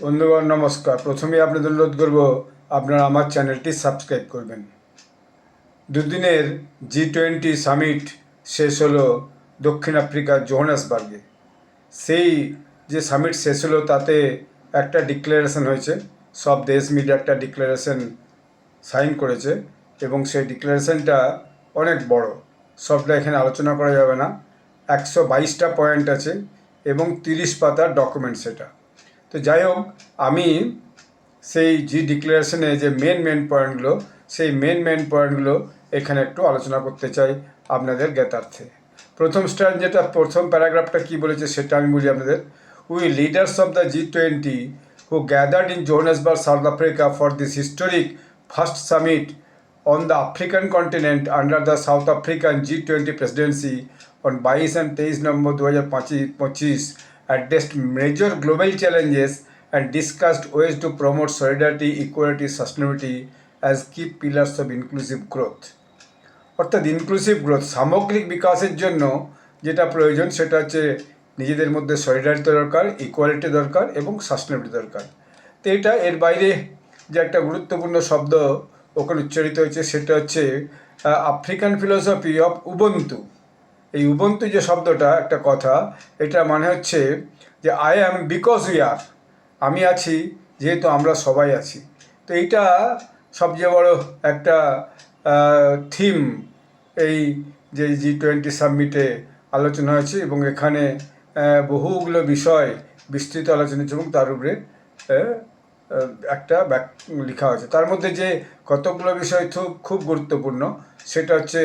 বন্ধুগণ, নমস্কার। প্রথমে আপনাদের অনুরোধ করব, আপনারা আমার চ্যানেলটি সাবস্ক্রাইব করবেন। দুদিনের জি টোয়েন্টি সামিট শেষ হলো দক্ষিণ আফ্রিকার জোহানেসবার্গে। সেই যে সামিট শেষ হলো, তাতে একটা ডিক্লারেশন হয়েছে। সব দেশ মিলে একটা ডিক্লারেশন সাইন করেছে এবং সেই ডিক্লারেশনটা অনেক বড়। সবটা এখানে আলোচনা করা যাবে না। একশো বাইশটা পয়েন্ট আছে এবং তিরিশ পাতার ডকুমেন্ট সেটা। তো যাই হোক, আমি সেই জি ডিক্লারেশনে যে মেন মেন পয়েন্টগুলো সেই মেন মেন পয়েন্টগুলো এখানে একটু আলোচনা করতে চাই আপনাদের জ্ঞাতার্থে। প্রথম স্টার যেটা, প্রথম প্যারাগ্রাফটা কি বলেছে সেটা আমি বলি আপনাদের। We leaders of the G twenty who gathered in Johannesburg South Africa for this historic first summit on the African continent under the South African G20 presidency on 22 and 23 November 2025 addressed major global challenges and discussed ways to promote solidarity, equality, sustainability as key pillars of inclusive growth. অর্থাৎ inclusive growth সামগ্রিক বিকাশের জন্য যেটা প্রয়োজন সেটা হচ্ছে নিজেদের মধ্যে সলিডারিটি দরকার ইকুয়ালিটি দরকার এবং সাস্টেনেবিলিটি দরকার তো এটা এর বাইরে যে একটা গুরুত্বপূর্ণ শব্দ ওখানে উচ্চারিত হয়েছে সেটা হচ্ছে আফ্রিকান ফিলোসফি অফ উবন্তু এই উবন্তু যে শব্দটা, একটা কথা, এটা মানে হচ্ছে যে I am because we are আমি আছি, যেহেতু আমরা সবাই আছি। তো এইটা সবচেয়ে বড় একটা থিম এই যে জি টোয়েন্টি সাবমিটে আলোচনা হয়েছে এবং এখানে বহুগুলো বিষয় বিস্তৃত আলোচনা হয়েছে এবং তার উপরে একটা লেখা হয়েছে। তার মধ্যে যে কতগুলো বিষয় খুব গুরুত্বপূর্ণ, সেটা হচ্ছে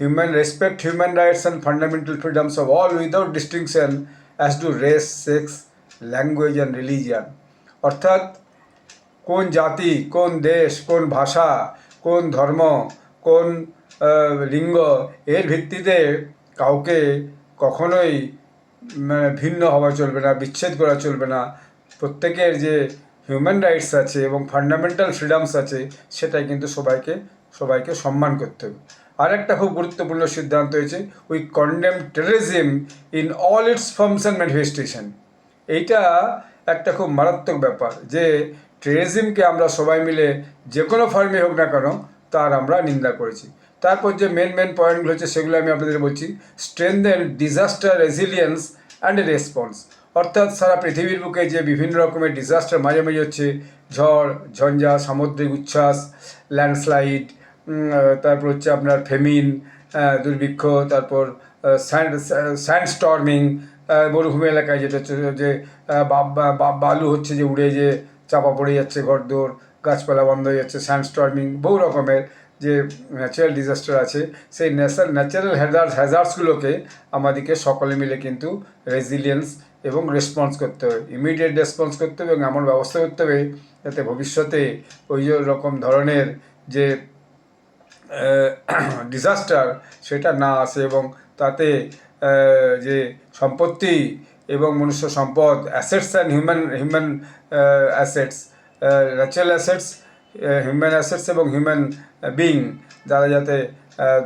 human respect human rights and fundamental freedoms of all without distinction as to race sex language and religion অর্থাৎ, কোন জাতি, কোন দেশ, কোন ভাষা, কোন ধর্ম, কোন লিঙ্গ, এর ভিত্তিতে কাউকে কখনোই মানে ভিন্ন হওয়া চলবে না, বিচ্ছেদ করা চলবে না। প্রত্যেকের যে হিউম্যান রাইটস আছে এবং ফান্ডামেন্টাল ফ্রিডমস আছে, সেটাই কিন্তু সবাইকে সবাইকে সম্মান করতে হবে। আর একটা খুব গুরুত্বপূর্ণ সিদ্ধান্ত হয়েছে we condemn terrorism in all its forms and manifestation এইটা একটা খুব মারাত্মক ব্যাপার যে টেরিজমকে আমরা সবাই মিলে যে কোনো ফর্মে হোক না কেন, তার আমরা নিন্দা করেছি। তারপর যে মেন মেন পয়েন্টগুলো হচ্ছে সেগুলো আমি আপনাদের বলছি strength and disaster resilience and response অর্থাৎ সারা পৃথিবীর বুকে যে বিভিন্ন রকমের ডিজাস্টার মাঝে মাঝে হচ্ছে, ঝড়, ঝঞ্ঝা, সামুদ্রিক উচ্ছ্বাস ল্যান্ডস্লাইড তারপর হচ্ছে আপনার ফেমিন দুর্ভিক্ষ, তারপর স্যান্ড স্টর্মিং মরুভূমি এলাকায় যেটা হচ্ছে যে বালু হচ্ছে যে উড়ে যে চাপা পড়ে যাচ্ছে ঘরদোর, গাছপালা বন্ধ হয়ে যাচ্ছে স্যান্ড স্টর্মিং বহু রকমের যে ন্যাচারাল ডিজাস্টার আছে, সেই ন্যাচারাল ন্যাচারাল হ্যাজার্স হ্যাজার্সগুলোকে আমাদেরকে সকলে মিলে কিন্তু রেজিলিয়েন্স এবং রেসপন্স করতে হবে। ইমিডিয়েট রেসপন্স করতে হবে এবং এমন ব্যবস্থা করতে হবে যাতে ভবিষ্যতে ওই রকম ধরনের যে ডিজাস্টার সেটা না আসে এবং তাতে যে সম্পত্তি এবং মনুষ্য সম্পদ assets and human human assets natural assets human assets এবং হিউম্যান বিং যারা যাতে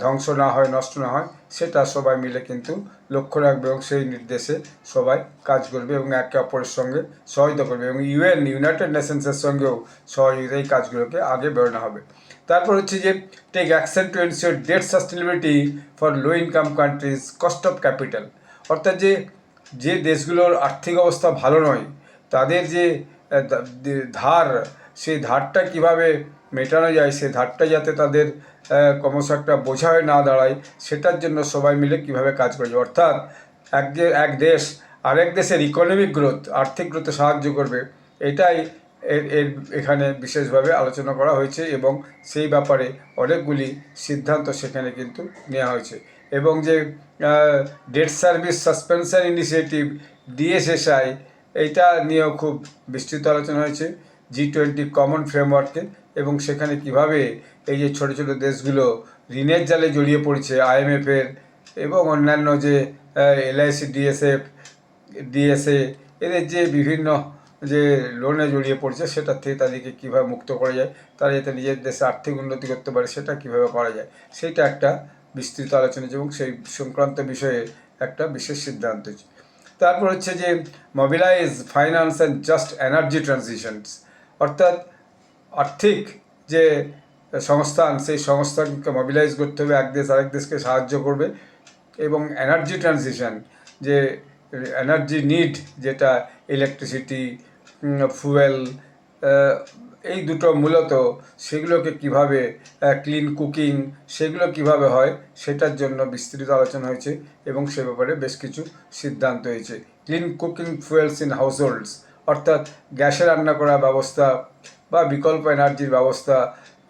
ধ্বংস না হয়, নষ্ট না হয়, সেটা সবাই মিলে কিন্তু লক্ষ্য রাখবে এবং সেই নির্দেশে সবাই কাজ করবে এবং একে অপরের সঙ্গে সহযোগিতা করবে এবং ইউএন ইউনাইটেড নেশনসের সঙ্গেও সহযোগিতা এই কাজগুলোকে আগে বেরোনো হবে। তারপর হচ্ছে যে take action to ensure debt sustainability for low income countries cost of capital অর্থাৎ যে যে দেশগুলোর আর্থিক অবস্থা ভালো নয়, তাদের যে ধার, সেই ধারটা কীভাবে মেটানো যায়, সেই ধারটা যাতে তাদের ক্রমশ একটা বোঝা হয়ে না দাঁড়ায়, সেটার জন্য সবাই মিলে কীভাবে কাজ করবে। অর্থাৎ এক এক দেশ, আরেক দেশের ইকোনমিক গ্রোথ আর্থিক গ্রোথে সাহায্য করবে, এটাই এর এর এখানে বিশেষভাবে আলোচনা করা হয়েছে এবং সেই ব্যাপারে অনেকগুলি সিদ্ধান্ত সেখানে কিন্তু নেওয়া হয়েছে। এবং যে debt service suspension initiative DSSI এইটা নিয়েও খুব বিস্তৃত আলোচনা হয়েছে। জি টোয়েন্টি কমন ফ্রেমওয়ার্কে এবং সেখানে কীভাবে এই যে ছোটো ছোটো দেশগুলো ঋণের জালে জড়িয়ে পড়ছে আইএমএফের এবং অন্যান্য যে এলআইসি ডিএসএফ ডিএসএ এদের যে বিভিন্ন যে লোনে জড়িয়ে পড়ছে সেটার থেকে তাদেরকে কীভাবে মুক্ত করা যায়, তারা যাতে নিজের দেশে আর্থিক উন্নতি করতে পারে, সেটা কীভাবে করা যায়, সেটা একটা বিস্তৃত আলোচনা এবং সেই সংক্রান্ত বিষয়ে একটা বিশেষ সিদ্ধান্ত তারপর হচ্ছে যে mobilise finance and just energy transitions অর্থাৎ আর্থিক যে সংস্থান, সেই সংস্থানকে মোবিলাইজ করতে হবে, এক দেশ আরেক দেশকে সাহায্য করবে এবং এনার্জি ট্রানজিশন যে এনার্জি নিড যেটা ইলেকট্রিসিটি ফুয়েল এই দুটো মূলত সেগুলোকে কীভাবে ক্লিন কুকিং সেগুলো কীভাবে হয় সেটার জন্য বিস্তৃত আলোচনা হয়েছে এবং সে ব্যাপারে বেশ কিছু সিদ্ধান্ত হয়েছে। Clean cooking fuels in households, অর্থাৎ গ্যাসে রান্না করার ব্যবস্থা বা বিকল্প এনার্জির ব্যবস্থা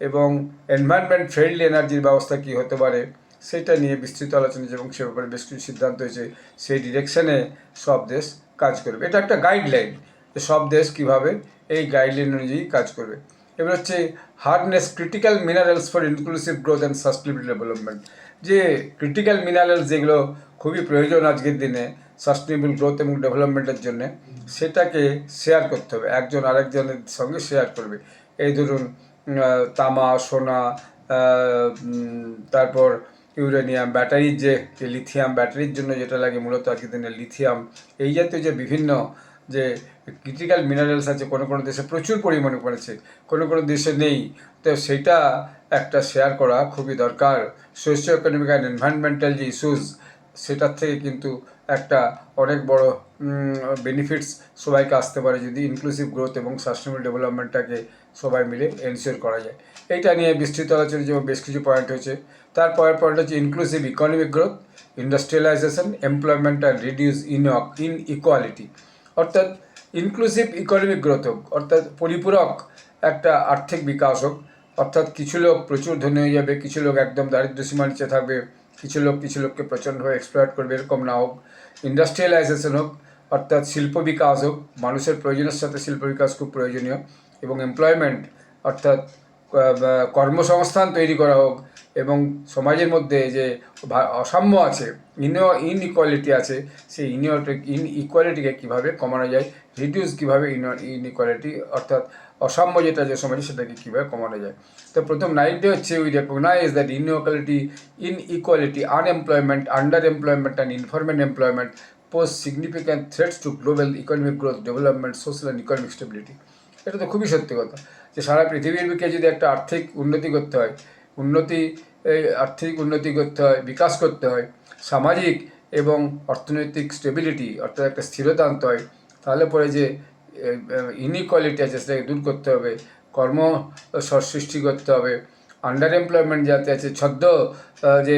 এবং এনভায়রনমেন্ট ফ্রেন্ডলি এনার্জির ব্যবস্থা কী হতে পারে সেটা নিয়ে বিস্তৃত আলোচনা হয়েছে এবং সে ব্যাপারে বেশ কিছু সিদ্ধান্ত হয়েছে। সেই ডিরেকশনে সব দেশ কাজ করবে। এটা একটা গাইডলাইন। সব দেশ কীভাবে এই গাইডলাইন অনুযায়ী কাজ করবে। এবার হচ্ছে hardness critical minerals for inclusive growth and sustainable development যে ক্রিটিক্যাল মিনারেলস যেগুলো খুবই প্রয়োজন আজকের দিনে সাস্টেনেবল গ্রোথ এবং ডেভেলপমেন্টের জন্য, সেটাকে শেয়ার করতে হবে। একজন আরেকজনের সঙ্গে শেয়ার করবে। এই ধরুন তামা, সোনা তারপর ইউরেনিয়াম ব্যাটারির যে লিথিয়াম ব্যাটারির জন্য যেটা লাগে মূলত আজকের দিনে লিথিয়াম এই জাতীয় যে বিভিন্ন যে ক্রিটিক্যাল মিনারেলস আছে, কোনো কোনো দেশে প্রচুর পরিমাণে পড়েছে, কোনো কোনো দেশে নেই। তো সেটা একটা শেয়ার করা খুবই দরকার। সোশিও ইকোনমিক অ্যান্ড এনভায়রনমেন্টাল যে ইস্যুস সেটার থেকে কিন্তু একটা অনেক বড় বেনিফিটস সবাইকে আসতে পারে যদি ইনক্লুসিভ গ্রোথ এবং সাস্টেনেবল ডেভেলপমেন্টটাকে সবাই মিলে এনশিওর করা যায়। এইটা নিয়ে বিস্তৃত আলোচনা যে বেশ কিছু পয়েন্ট হয়েছে। তারপরের পয়েন্ট হচ্ছে inclusive economic growth industrialisation employment and reduce in inequality অর্থাৎ ইনক্লুসিভ ইকোনমিক গ্রোথ হোক, অর্থাৎ পরিপূরক একটা আর্থিক বিকাশ হোক, অর্থাৎ কিছু লোক প্রচুর ধনী হয়ে যাবে, কিছু লোক একদম দারিদ্র সীমার নিচে থাকবে, কিছু লোক, কিছু লোককে প্রচণ্ডভাবে এক্সপ্লয়েট করবে, এরকম না হোক ইন্ডাস্ট্রিয়ালাইজেশন হোক, অর্থাৎ শিল্প বিকাশ হোক, মানুষের প্রয়োজনের সাথে শিল্প বিকাশ খুব প্রয়োজনীয়, এবং এমপ্লয়মেন্ট অর্থাৎ কর্মসংস্থান তৈরি করা হোক এবং সমাজের মধ্যে যে অসাম্য আছে, ইন ইনইকুয়ালিটি আছে, সেই ইন ইকুয়ালিটিকে কীভাবে কমানো যায় রিডিউস কীভাবে ইনইকুয়ালিটি অর্থাৎ অসাম্য যেটা যে সমাজে সেটাকে কীভাবে কমানো যায়। তো প্রথম নাইনটি হচ্ছে we recognise that inequality inequality unemployment under employment and informal employment post significant threats to global economic growth development social and economic stability এটা তো খুবই সত্যি কথা, যে সারা পৃথিবীর বুকে যদি একটা আর্থিক উন্নতি করতে হয় উন্নতি আর্থিক উন্নতি করতে হয়, বিকাশ করতে হয়, সামাজিক এবং অর্থনৈতিক স্টেবিলিটি অর্থাৎ একটা স্থিরতা আনতে হয়, তাহলে পরে যে ইনইকুয়ালিটি আছে সেটাকে দূর করতে হবে, কর্ম সৃষ্টি করতে হবে আন্ডার এমপ্লয়মেন্ট যাতে আছে, ছদ্ম যে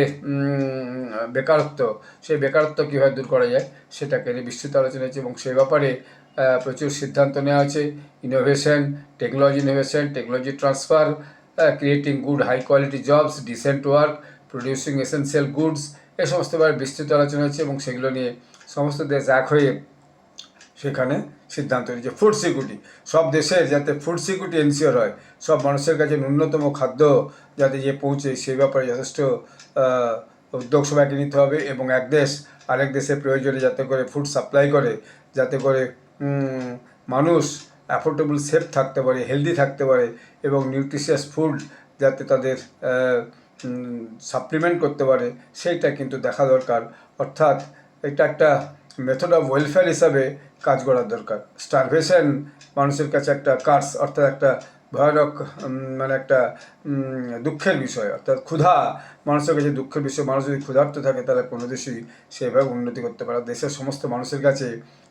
বেকারত্ব, সেই বেকারত্ব কীভাবে দূর করা যায়, সেটাকে নিয়ে বিস্তৃত আলোচনা হয়েছে এবং সে ব্যাপারে প্রচুর সিদ্ধান্ত নেওয়া হয়েছে innovation technology innovation technology transfer creating good high quality jobs decent work producing essential goods এই সমস্ত ব্যাপারে বিস্তৃত আলোচনা হয়েছে এবং সেগুলো নিয়ে সমস্ত দেশ এক হয়ে সেখানে সিদ্ধান্ত নিয়েছে। ফুড সিকিউরিটি সব দেশে যাতে ফুড সিকিউরিটি এনশিওর হয়, সব মানুষের কাছে ন্যূনতম খাদ্য যাতে যে পৌঁছে, সেই ব্যাপারে যথেষ্ট উদ্যোগ সবাইকে নিতে হবে এবং এক দেশ আরেক দেশের প্রয়োজনে যাতে করে ফুড সাপ্লাই করে, যাতে করে মানুষ অ্যাফোর্ডেবল সেফ থাকতে পারে হেলদি থাকতে পারে এবং নিউট্রিশিয়াস ফুড যাতে তাদের সাপ্লিমেন্ট করতে পারে, সেইটা কিন্তু দেখা দরকার। অর্থাৎ এটা একটা মেথড অফ ওয়েলফেয়ার হিসাবে কাজ করার দরকার। স্টারভেশন মানুষের কাছে একটা কার্স অর্থাৎ একটা ভয়ানক মানে একটা দুঃখের বিষয়। অর্থাৎ ক্ষুধা, মানুষের কাছে দুঃখের বিষয়। মানুষ যদি ক্ষুধার্ত থাকে, তাহলে কোনো দেশই সেভাবে উন্নতি করতে পারে দেশের সমস্ত মানুষের কাছে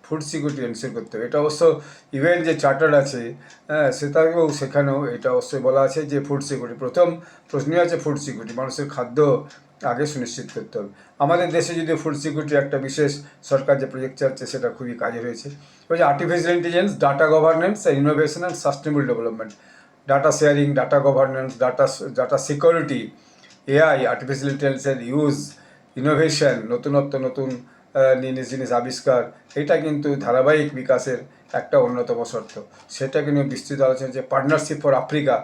ফুড সিকিউরিটি এনশিওর করতে হবে। এটা অবশ্য ইভেন যে চার্টার আছে হ্যাঁ সেটাকেও সেখানেও এটা অবশ্যই বলা আছে যে ফুড সিকিউরিটি প্রথম প্রশ্নই আছে ফুড সিকিউরিটি মানুষের খাদ্য আগে সুনিশ্চিত করতে হবে। আমাদের দেশে যদি ফুড সিকিউরিটি একটা বিশেষ সরকার যে প্রজেক্ট চাচ্ছে সেটা খুবই কাজে রয়েছে। ওই যে artificial intelligence data governance innovation and sustainable development data sharing data governance data data security AI artificial ইন্টেলিজেন্সের ইউজ ইনোভেশন নতুনত্ব, নতুন জিনিস জিনিস আবিষ্কার, এটা কিন্তু ধারাবাহিক বিকাশের একটা অন্যতম শর্ত। সেটাকে নিয়ে বিস্তৃত আলোচনা যে পার্টনারশিপ ফর আফ্রিকা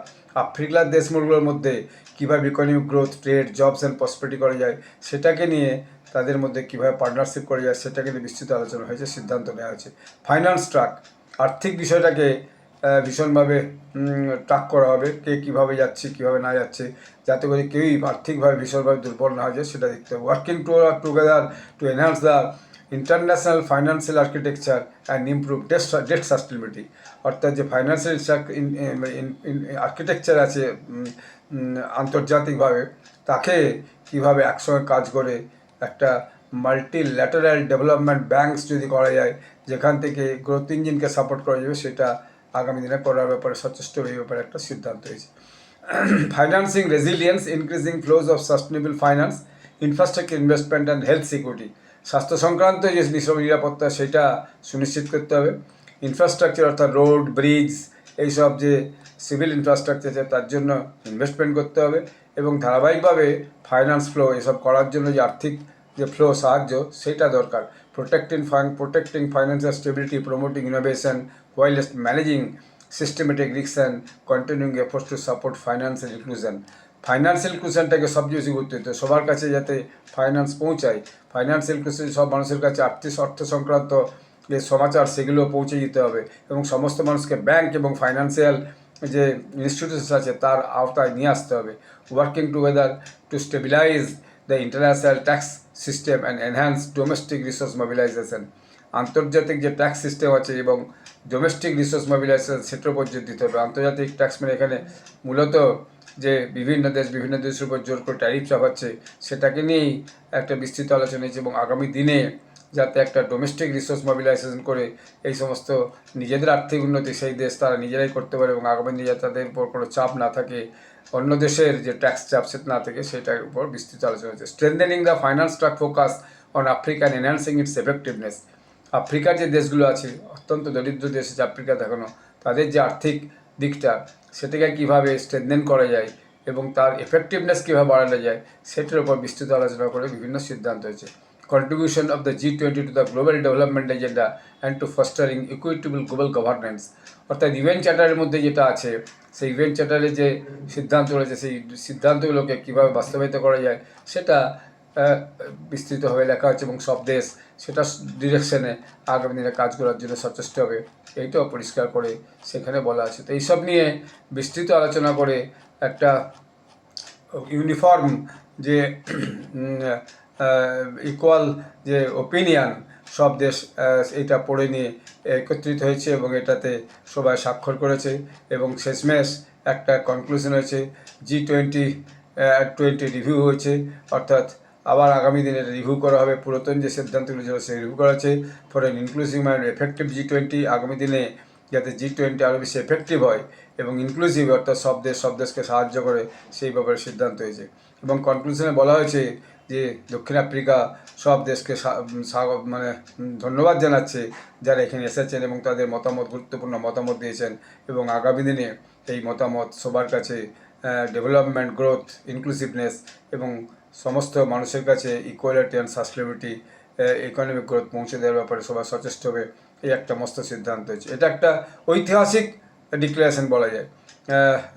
আফ্রিকার দেশগুলোর মধ্যে কীভাবে economic growth trade jobs and prosperity করা যায়, সেটাকে নিয়ে তাদের মধ্যে কীভাবে পার্টনারশিপ করা যায়, সেটাকে নিয়ে বিস্তৃত আলোচনা হয়েছে, সিদ্ধান্ত নেওয়া হয়েছে। ফাইন্যান্স ট্রাক আর্থিক বিষয়টাকে ভীষণভাবে ট্রাক করা হবে, কে কীভাবে যাচ্ছে, কীভাবে না যাচ্ছে, যাতে করে কেউই আর্থিকভাবে ভীষণভাবে দুর্বল না হয়ে সেটা দেখতে হবে। Working to R together to enhance the international financial architecture and improve debt debt sustainability অর্থাৎ যে ফাইন্যান্সিয়াল আর্কিটেকচার আছে আন্তর্জাতিকভাবে, তাকে কীভাবে একসঙ্গে কাজ করে একটা মাল্টি ল্যাটারাল ডেভেলপমেন্ট ব্যাঙ্কস যদি করা যায়, যেখান থেকে গ্রোথ ইঞ্জিনকে সাপোর্ট করা যাবে, সেটা আগামী দিনে করার ব্যাপারে সচেষ্ট এই ব্যাপারে একটা সিদ্ধান্ত হয়েছে। Financing resilience increasing flows of sustainable finance infrastructure investment and health security স্বাস্থ্য সংক্রান্ত যে বিষয় নিরাপত্তা, সেটা সুনিশ্চিত করতে হবে। ইনফ্রাস্ট্রাকচার অর্থাৎ রোড ব্রিজ এইসব যে সিভিল ইনফ্রাস্ট্রাকচার আছে, তার জন্য ইনভেস্টমেন্ট করতে হবে। এবং ধারাবাহিকভাবে ফাইন্যান্স ফ্লো এসব করার জন্য যে আর্থিক যে ফ্লো সাহায্য, সেটা দরকার। Protecting fine protecting financial stability promoting innovation while managing systematic risks and continuing efforts to support financial inclusion financial ইনক্লুশনটাকে সবচেয়ে বেশি গুরুত্ব দিতে সবার কাছে যাতে ফাইন্যান্স পৌঁছায়। ফাইন্যান্সিয়াল ইনক্লুশন সব মানুষের কাছে আর্থিক অর্থ সংক্রান্ত যে সমাচার, সেগুলো পৌঁছে দিতে হবে এবং সমস্ত মানুষকে ব্যাংক এবং ফাইন্যান্সিয়াল যে ইনস্টিটিউশনস আছে, তার আওতায় নিয়ে আসতে হবে। Working together to stabilise the international tax system and enhance domestic resource mobilisation আন্তর্জাতিক যে ট্যাক্স সিস্টেম আছে এবং ডোমেস্টিক রিসোর্স মোবিলাইজেশন সেটার উপর জোর দিতে হবে। আন্তর্জাতিক ট্যাক্স মানে এখানে মূলত যে বিভিন্ন দেশ বিভিন্ন দেশের উপর জোর করে ট্যারিফ চাপাচ্ছে, সেটাকে নিয়েই একটা বিস্তৃত আলোচনা হয়েছে এবং আগামী দিনে যাতে একটা ডোমেস্টিক রিসোর্স মোবিলাইজেশন করে এই সমস্ত নিজেদের আর্থিক উন্নতি সেই দেশ তারা নিজেরাই করতে পারে এবং আগামী দিনে তাদের উপর কোনো চাপ না থাকে, অন্য দেশের যে ট্যাক্স চাপ সেটা না থাকে সেটার উপর বিস্তৃত আলোচনা হয়েছে strengthening the finance track focus on African enhancing its effectiveness আফ্রিকার যে দেশগুলো আছে, অত্যন্ত দরিদ্র দেশ আছে আফ্রিকা দেখানো তাদের যে আর্থিক দিকটা, সেটাকে কীভাবে স্ট্রেনদেন করা যায় এবং তার এফেক্টিভনেস কীভাবে বাড়ানো যায়, সেটার উপর বিস্তৃত আলোচনা করে বিভিন্ন সিদ্ধান্ত হয়েছে। Of the G twenty to the global development agenda and to fostering equitable global governance অর্থাৎ ইভেন্ট চার্টারের মধ্যে যেটা আছে, সেই ইভেন্ট চার্টারে যে সিদ্ধান্ত রয়েছে, সেই সিদ্ধান্তগুলোকে কীভাবে বাস্তবায়িত করা যায়, সেটা বিস্তৃতভাবে লেখা হচ্ছে এবং সব দেশ সেটা ডিরেকশনে আগামী দিনে কাজ করার জন্য সচেষ্ট হবে। এইটাও পরিষ্কার করে সেখানে বলা আছে। তো এইসব নিয়ে বিস্তৃত আলোচনা করে একটা ইউনিফর্ম যে ইকুয়াল যে ওপিনিয়ন সব দেশ এটা পড়ে নিয়ে একত্রিত হয়েছে এবং এটাতে সবাই স্বাক্ষর করেছে এবং শেষমেশ একটা কনক্লুশন হয়েছে জি টোয়েন্টি টোয়েন্টি রিভিউ হয়েছে। অর্থাৎ আবার আগামী দিনে রিভিউ করা হবে। পুরাতন যে সিদ্ধান্তগুলো ছিল সেই রিভিউ করা হচ্ছে। For an inclusive and effective G twenty আগামী দিনে যাতে জি টোয়েন্টি আরও বেশি এফেক্টিভ হয় এবং ইনক্লুসিভ অর্থাৎ সব দেশ, সব দেশকে সাহায্য করে, সেই ব্যাপারে সিদ্ধান্ত হয়েছে। এবং কনক্লুশনে বলা হয়েছে যে দক্ষিণ আফ্রিকা সব দেশকে মানে ধন্যবাদ জানাচ্ছে যারা এখানে এসেছেন এবং তাদের মতামত, গুরুত্বপূর্ণ মতামত দিয়েছেন এবং আগামী দিনে এই মতামত সবার কাছে ডেভেলপমেন্ট গ্রোথ ইনক্লুসিভনেস এবং সমস্ত মানুষের কাছে equality and sustainability economic growth পৌঁছে দেওয়ার ব্যাপারে সবাই সচেষ্ট হবে এই একটা মস্ত সিদ্ধান্ত হয়েছে। এটা একটা ঐতিহাসিক ডিক্লারেশন বলা যায়।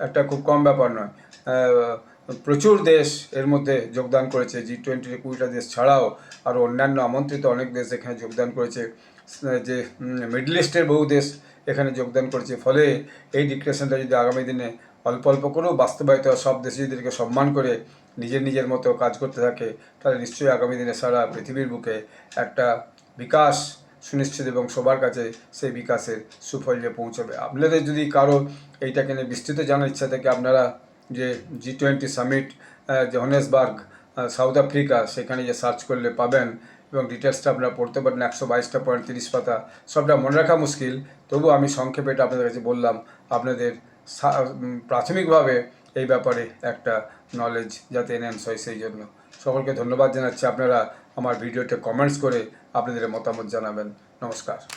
একটা খুব কম ব্যাপার নয়। প্রচুর দেশ এর মধ্যে যোগদান করেছে জি টোয়েন্টির কুড়িটা দেশ ছাড়াও আরও অন্যান্য আমন্ত্রিত অনেক দেশ এখানে যোগদান করেছে। যে মিডল ইস্টের বহু দেশ এখানে যোগদান করেছে। ফলে এই ডিক্লারেশনটা যদি আগামী দিনে অল্প অল্প করেও বাস্তবায়িত সব দেশ যদি সম্মান করে, নিজের নিজের মতো কাজ করতে থাকে, তাহলে নিশ্চয়ই আগামী দিনে সারা পৃথিবীর বুকে একটা বিকাশ সুনিশ্চিত এবং সবার কাছে সেই বিকাশের সুফল যে পৌঁছবে। আপনাদের যদি কারও এইটাকে নিয়ে বিস্তৃত জানার ইচ্ছা থাকে, আপনারা যে G twenty summit Johannesburg South Africa সেখানে যে সার্চ করলে পাবেন এবং ডিটেলসটা আপনারা পড়তে পারেন, একশো বাইশটা পয়েন্ট তিরিশ পাতা। সবটা মনে রাখা মুশকিল, তবু আমি সংক্ষেপে এটা আপনাদের কাছে বললাম, আপনাদের প্রাথমিকভাবে এই ব্যাপারে একটা নলেজ যাতে এনহ্যান্স হয় সেই জন্য। সকলকে ধন্যবাদ জানাচ্ছি, আপনারা আমার ভিডিওতে কমেন্টস করে আপনাদের মতামত জানাবেন। নমস্কার।